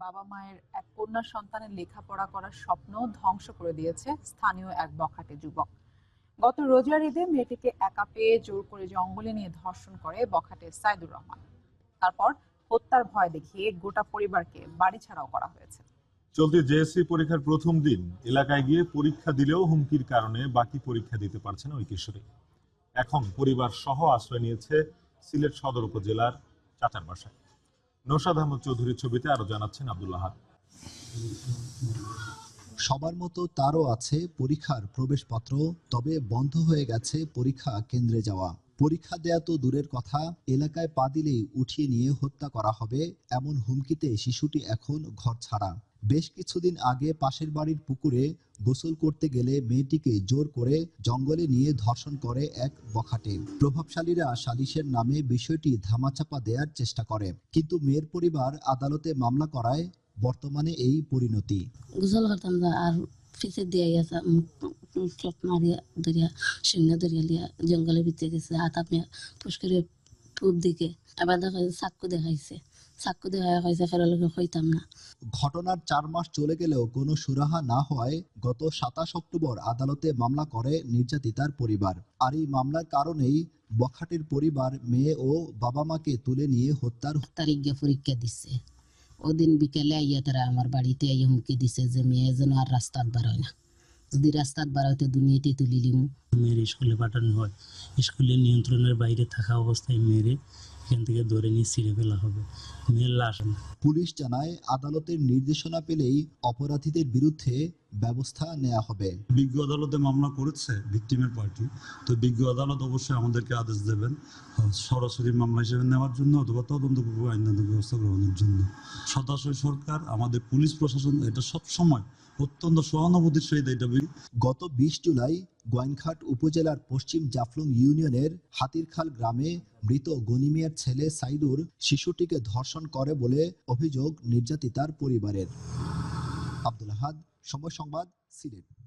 বাবা মায়ের এক কন্যা সন্তানের লেখাপড়া করার স্বপ্ন ধ্বংস করে দিয়েছে স্থানীয় এক বখাটে যুবক। গত রোজার ঈদে মেয়েটিকে একা পেয়ে জোর করে জঙ্গলে নিয়ে ধর্ষণ করে বখাটে সাইদুর রহমান। তারপর হত্যার ভয় দেখিয়ে গোটা পরিবারকে বাড়ি ছাড়াও করা হয়েছে। চলতি জেএসসি পরীক্ষার প্রথম দিন এলাকায় গিয়ে পরীক্ষা দিলেও হুমকির কারণে বাকি পরীক্ষা দিতে পারছে না ওই কিশোরী। এখন পরিবার সহ আশ্রয় নিয়েছে সিলেট সদর উপজেলার চাচার বাসায় নৌসাদ আহমদ চৌধুরীর ছবিতে আরও জানাচ্ছেন আবদুল্লাহ সবার মতো তারও আছে পরীক্ষার প্রবেশপত্র, তবে বন্ধ হয়ে গেছে পরীক্ষা কেন্দ্রে যাওয়া। পরীক্ষা দেয়া তো দূরের কথা, এলাকায় পা দিলেই উঠিয়ে নিয়ে হত্যা করা হবে এমন হুমকিতে শিশুটি এখন ঘর ছাড়া। বেশ কিছুদিন আগে পাশের বাড়ির পুকুরে গোসল করতে গেলে মেয়েটিকে জোর করে জঙ্গলে নিয়ে ধর্ষণ করে এক বখাটে। প্রভাবশালীরা সালিশের নামে বিষয়টি ধামাচাপা দেওয়ার চেষ্টা করে, কিন্তু মেয়ের পরিবার আদালতে মামলা করায় বর্তমানে এই পরিণতি। গোসল করতাম আর পিছে দিয়ে গেছে চট মারিয়া দরিয়া শূন্য দরিয়া লিয়া জঙ্গলের ভিতরে গেছে হাত আপনি পুষ্করে পূব দিকে আবার দেখা চাক্কু দেখাইছে চাক্কু দেখা হয়েছে ফেরালোকে হইতাম না ঘটনার চার মাস চলে গেলেও কোনো সুরাহা না হওয়ায় গত সাতাশ অক্টোবর আদালতে মামলা করে নির্যাতিতার পরিবার। আর এই মামলার কারণেই বখাটের পরিবার মেয়ে ও বাবা মাকে তুলে নিয়ে হত্যার তারিখ পরীক্ষা দিচ্ছে। ওদিন বিকেলে আইয়া তারা আমার বাড়িতে আইয়া হুমকি দিছে যে, মেয়ে যেন আর রাস্তার বাড়ায় না। যদি রাস্তার বাড়াইতে দুনিয়াতে তুলি লিমু মেয়ের স্কুলে পাঠানো হয়। স্কুলের নিয়ন্ত্রণের বাইরে থাকা অবস্থায় মেয়েরে এখান থেকে ধরে নিয়ে ছিঁড়ে ফেলা হবে। লাশ না। পুলিশ জানায় আদালতের নির্দেশনা পেলেই অপরাধীদের বিরুদ্ধে ব্যবস্থা নেওয়া হবে। বিজ্ঞ আদালতে মামলা করেছে ভিকটিমের পার্টি। তো বিজ্ঞ আদালত অবশ্যই আমাদেরকে আদেশ দেবেন সরাসরি মামলা হিসেবে নেওয়ার জন্য অথবা তদন্তপূর্বক আইনানুগ ব্যবস্থা গ্রহণের জন্য। সদাশয় সরকার আমাদের পুলিশ প্রশাসন এটা সব সময় অত্যন্ত সহানুভূতির সহিত এটা গত বিশ জুলাই গোয়াইনঘাট উপজেলার পশ্চিম জাফলং ইউনিয়নের হাতিরখাল গ্রামে মৃত গনিমিয়ার ছেলে সাইদুর শিশুটিকে ধর্ষণ করে বলে অভিযোগ নির্যাতিতার পরিবারের। আব্দুল আহাদ, সময় সংবাদ, সিলেট।